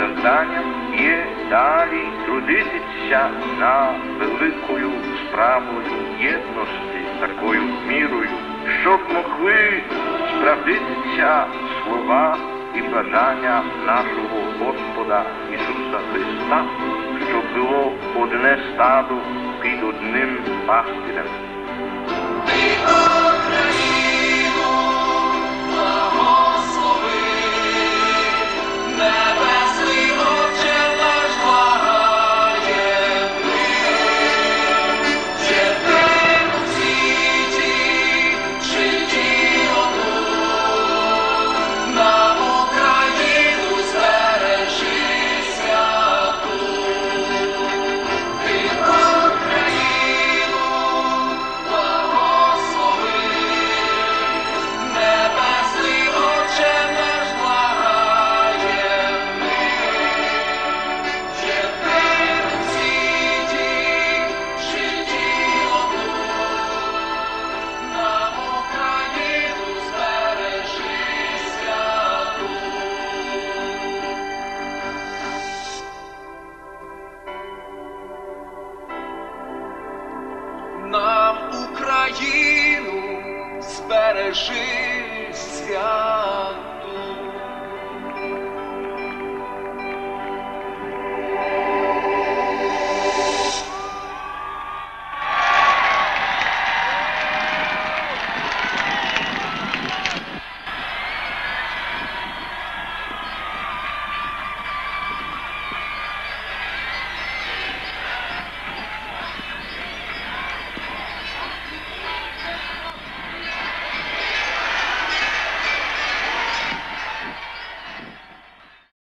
завданням є далі трудитися на великою справою єдності такою мірою, щоб могли справдитися слова і бажання нашого Господа Ісуса Христа, щоб було одне стадо під одним пастирем. Україну збережи.